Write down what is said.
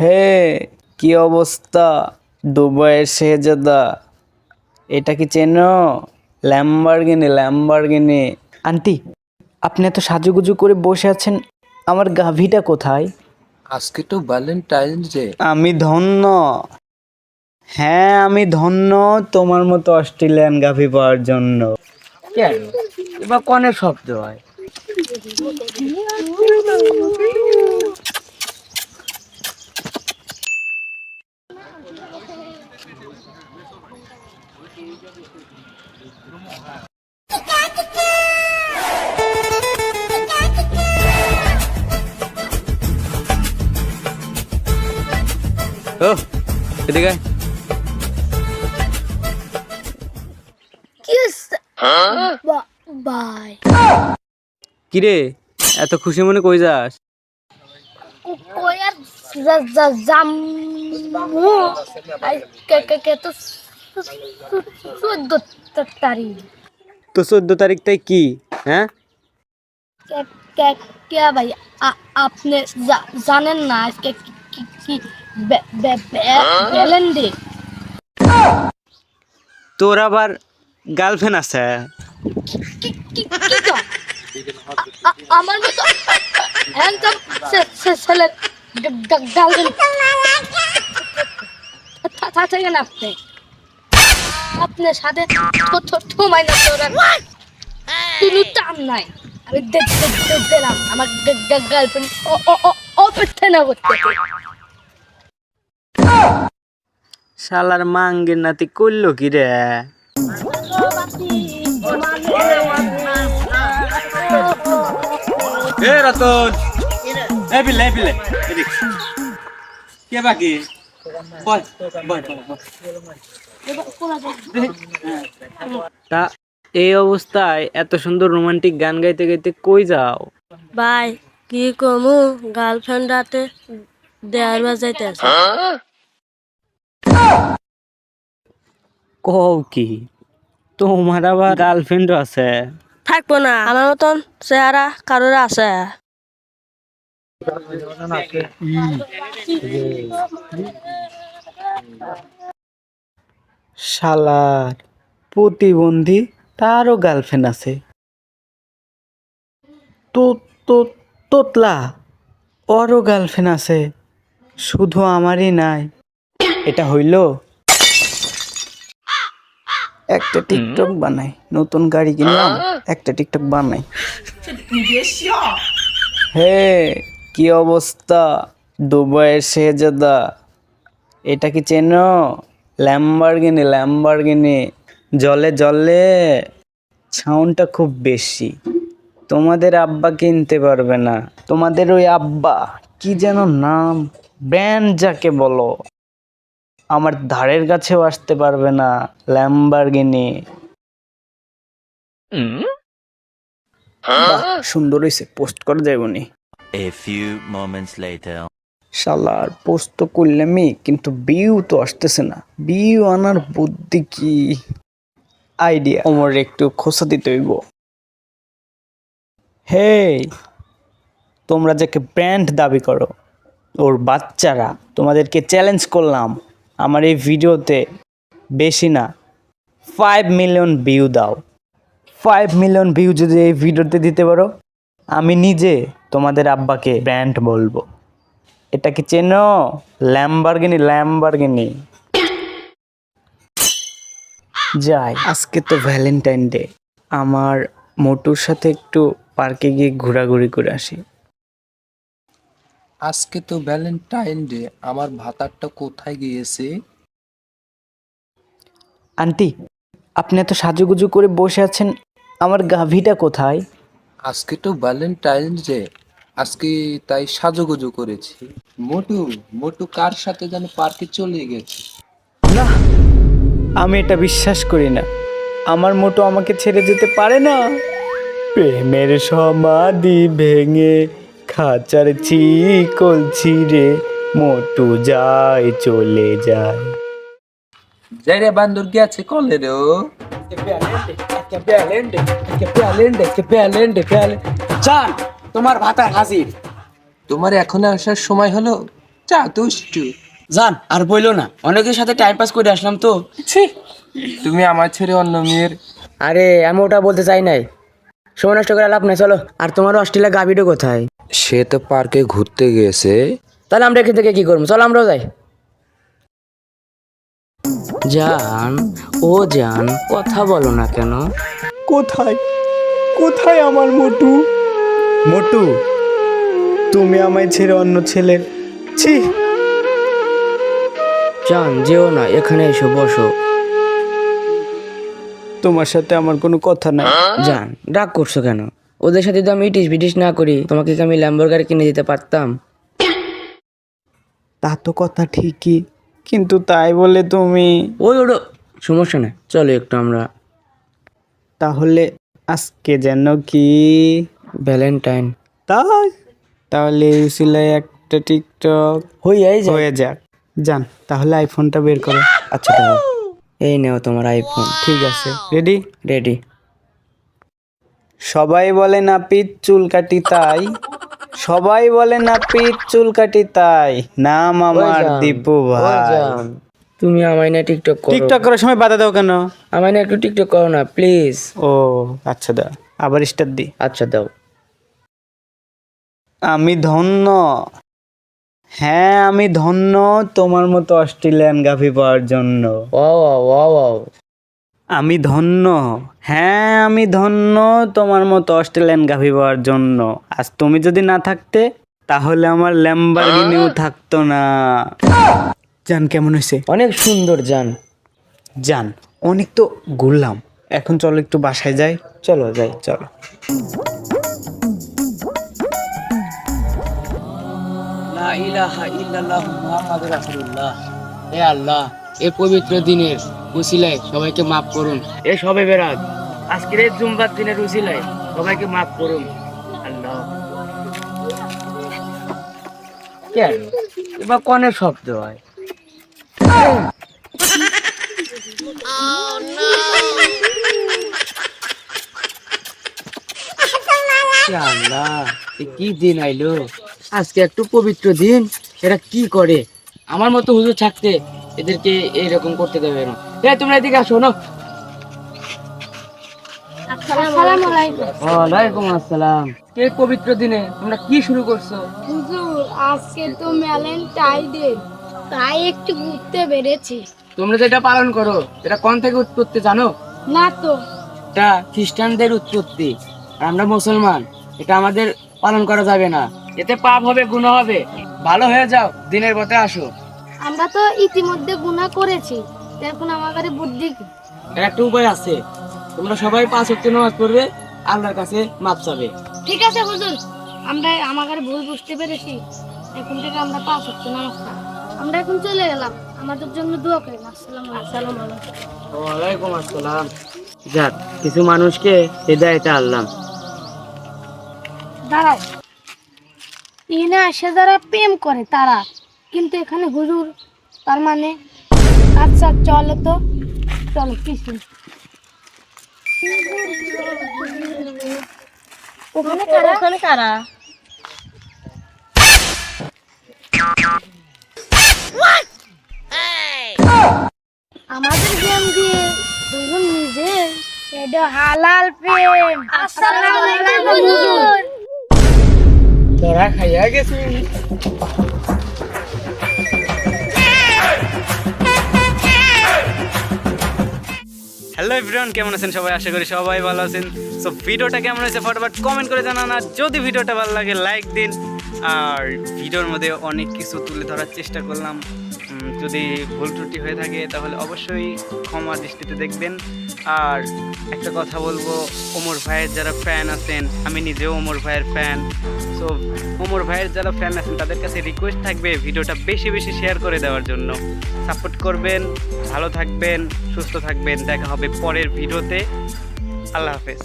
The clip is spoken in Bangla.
হে কি অবস্থা? দুবাইয়ের শেহজাদা। এটা কি চেনো? Lamborghini Lamborghini. আন্টি আপনি এত সাজুগুজু করে বসে আছেন আমার গাভিটা কোথায়? আজকে তো ভ্যালেন্টাইন্স ডে আমি ধন্য। হ্যাঁ আমি ধন্য তোমার মতো অস্ট্রেলিয়ান গাভি পাওয়ার জন্য। কেন? এবার কনের শব্দ হয়। ও এদিকে বাই কিরে এত খুশি মনে কই যাস? কই আর যা- যা- জামু কে কে কে তো চোদ্দ তারিখ তো চোদ্দ তারিখ তাই কি হ্যাঁ কে কে কে ভাই আ- আপনি জা- জানেন না আজকে কি কি কি ব্যালেন্ডে তোর আবার গার্লফ্রেন্ড আছে কি কি কি তো আ- আমার মতো হ্যান্ডসাম ছেলে গার্লফ্রেন্ড থাকেন আপনি আপনার সাথে না তোর কোনো টান নাই। আমি দে- দে- দে- দিলাম। আমার গার্লফ্রেন্ড অপেক্ষা না করতে শালার মাঙ্গের নাতি করল কি রে? এ রতন। এ বিলে বিলে কে বাকি? বল বল। তা এই অবস্থায় এত সুন্দর রোমান্টিক গান গাইতে গাইতে কই যাও? ভাই কি কমু? গার্লফ্রেন্ড রাতে দেয়ার বাজাইতে আছে। কও কি? তোমার আবার গার্লফ্রেন্ড আছে? থাকব না। আমার মতন চেহারা কারোর আছে? শালার প্রতিবন্ধী তারও গার্লফ্রেন্ড আছে। তো তো তোতলা ওরও গার্লফ্রেন্ড আছে। শুধু আমারই নাই। এটা হইল একটা টিকটক বানাই নতুন গাড়ি কিনলাম একটা টিকটক বানাই। হে কি অবস্থা? দুবাইয়ের শেহজাদা এটা কি চেনো? ল্যাম্বারগিনি ল্যাম্বারগিনি জলে জলে। সাউন্ডটা খুব বেশি। তোমাদের আব্বা কিনতে পারবে না। তোমাদের ওই আব্বা কি যেন নাম? ব্র্যান্ড যাকে বলো। আমার ধারের কাছেও আসতে পারবে না ল্যাম্বারগিনি বাহ, সুন্দর হয়েছে পোস্ট করে যাইবনি A few moments later. শালার পোস্ট তো করলামই কিন্তু বিউ তো আসতেছে না। বিউ আনার বুদ্ধি কি? আইডিয়া ওমর একটু খোসা দিতে হইব। হে তোমরা যাকে ব্র্যান্ড দাবি করো, ওর বাচ্চারা, তোমাদেরকে চ্যালেঞ্জ করলাম। আমার এই ভিডিওতে বেশি না ফাইভ মিলিয়ন ভিউ দাও। ফাইভ মিলিয়ন ভিউ যদি এই ভিডিওতে দিতে পারো, আমি নিজে তোমাদের আব্বাকে ব্র্যান্ড বলব। এটা কি চেনো? ল্যাম্বারগিনি ল্যাম্বারগিনি যাই আজকে তো ভ্যালেন্টাইন ডে আমার মোটুর সাথে একটু পার্কে গিয়ে ঘোরাঘুরি করে আসি। আজকে তো ভ্যালেন্টাইন ডে আমার ভাতারটা কোথায় গিয়েছে? আন্টি আপনি এত সাজুগুজু করে বসে আছেন। আমার গাভীটা কোথায়? আজকে তো ভ্যালেন্টাইন ডে আজকে তাই সাজুগুজু করেছি। মোটু মোটু কার সাথে যেন পার্কে চলে গেছে? না আমি এটা বিশ্বাস করি না। আমার মোটো আমাকে ছেড়ে যেতে পারে না। প্রেমের সমাধি ভেঙে খাঁচার চিকল ছিঁড়ে মোটু যায় চলে যায়। যাই রে বান্দর গেছে কলে রে ও? চান! তোমার ভাতা হাজির। তোমার এখন আসার সময় হলো চা দুষ্টু জান আর বইলো না। অনেকের সাথে টাইম পাস করে আসলাম তো। ছি। তুমি আমার ছেড়ে অন্য মেয়ের আরে আমি ওটা বলতে চাই নাই। সময় নষ্ট করে লাভ নাই চলো। আর তোমার অস্ট্রেলিয়া গাভিটা কোথায়? সে তো পার্কে ঘুরতে গেছে তাহলে আমরা এখান থেকে কি করব? চলো আমরাও যাই। জান ও জান কথা বলো না কেন? কোথায়? কোথায় আমার মোটু? মোটু তুমি আমায় ছেড়ে অন্য ছেলের ছি। চান যেও না এখানে এসো বসো। তোমার সাথে আমার কোনো কথা নাই। জান রাগ করছ কেন? ওদের সাথে তো আমি ইটিস বিটিস না করি তোমাকে কি আমি ল্যাম্বরগাড়ি কিনে দিতে পারতাম? তা তো কথা ঠিকই কিন্তু তাই বলে তুমি ওই ওটো সমস্যা নেই চলো একটু আমরা। তাহলে আজকে যেন কি ভ্যালেন্টাইন। তাই? তাহলে এই উসিলায় একটা টিকটক হয়ে যায় হয়ে যাক। যান তাহলে আইফোনটা বের করো। আচ্ছা দাও এই নেও তোমার আইফোন ঠিক আছে। রেডি রেডি সবাই বলে নাপিত চুল কাটি তাই। সবাই বলে না পিত চুল কাটি তাই। নাম আমার দীপু ভাই। তুমি আমায় না টিকটক করো। টিকটক করার সময় বাধা দাও কেন? আমায় না একটু টিকটক করো না প্লিজ ও আচ্ছা দাও। আবার স্টার দি। আচ্ছা দাও। আমি ধন্য। হ্যাঁ আমি ধন্য তোমার মতো অস্ট্রেলিয়ান গাভি পাওয়ার জন্য। আমি ধন্য। হ্যাঁ আমি ধন্য তোমার মতো অস্ট্রেলিয়ান গাভি পাওয়ার জন্য। আজ তুমি যদি না থাকতে তাহলে আমার ল্যাম্বারগিনিও থাকতো না। জান কেমন হয়েছে? অনেক সুন্দর জান। জান অনেক তো ঘুরলাম। এখন চলো একটু বাসায় যাই। চলো যাই চলো। ইলাহা ইল্লাল্লাহু মুহাম্মাদুর রাসূলুল্লাহ। হে আল্লাহ এই পবিত্র দিনের উসিলায় সবাইকে মাফ করুন। এ সবে বেরাত আজকের এই জুম্বার দিনের উসিলায় সবাইকে মাফ করুন। আল্লাহ। কেন? এবার কনের শব্দ হয়? হে আল্লাহ এ কি দিন আইলো? আজকে একটু পবিত্র দিন এরা কি করে? আমার মতো হুজুর থাকতে এদেরকে এরকম করতে দেবে না। এ তোমরা এদিকে আসো না ওয়ালাইকুম আসসালাম। কে পবিত্র দিনে তোমরা কি শুরু করছ? হুজুর আজকে তো ভ্যালেন্টাইন ডে তাই একটু ঘুরতে তোমরা যেটা পালন করো এটা কোন থেকে উৎপত্তি জানো? না তো। এটা খ্রিস্টানদের উৎপত্তি আর আমরা মুসলমান এটা আমাদের পালন করা যাবে না। এতে পাপ হবে গুনাহ হবে। ভালো হয়ে যাও দিনের পথে আসো। আমরা তো ইতিমধ্যে গুনাহ করেছি এখন আমার কাছে বুদ্ধি কি? এর একটা উপায় আছে। তোমরা সবাই পাঁচ ওয়াক্ত নামাজ পড়বে আল্লাহর কাছে মাপ চাবে। ঠিক আছে হুজুর আমরা আমার কাছে ভুল বুঝতে পেরেছি। এখন থেকে আমরা পাঁচ হচ্ছে নমস্কার আমরা এখন চলে গেলাম। আমাদের জন্য দোয়া করেন। আসসালামু আসসালামু আলাইকুম। ওয়ালাইকুম আসসালাম। যাক কিছু মানুষকে হৃদায়তে আনলাম। দাঁড়াও। ইনে এসে যারা প্রেম করে তারা। কিন্তু এখানে হুজুর তার মানে আচ্ছা চলো তো। চলো পিছু ওখানে কারা? ওখানে কারা? আমাদের গেম দিয়ে দুজন নিজে এটা হালাল প্রেম। আসসালামু আলাইকুম হুজুর। হ্যালো এভরিওয়ান কেমন আছেন সবাই? আশা করি সবাই ভালো আছেন। সো ভিডিওটা কেমন হয়েছে ফটোফট কমেন্ট করে জানান, আর যদি ভিডিওটা ভালো লাগে লাইক দিন। আর ভিডিওর মধ্যে অনেক কিছু তুলে ধরার চেষ্টা করলাম। যদি ভুল ত্রুটি হয়ে থাকে, তাহলে অবশ্যই ক্ষমা দৃষ্টিতে দেখবেন। আর একটা কথা বলব, ওমর ভাইয়ের যারা ফ্যান আছেন, আমি নিজেও ওমর ভাইয়ের ফ্যান সো ওমর ভাইয়ের যারা ফ্যান আছেন, তাদের কাছে রিকোয়েস্ট থাকবে ভিডিওটা বেশি বেশি শেয়ার করে দেওয়ার জন্য। সাপোর্ট করবেন, ভালো থাকবেন, সুস্থ থাকবেন। দেখা হবে পরের ভিডিওতে। আল্লাহ হাফেজ।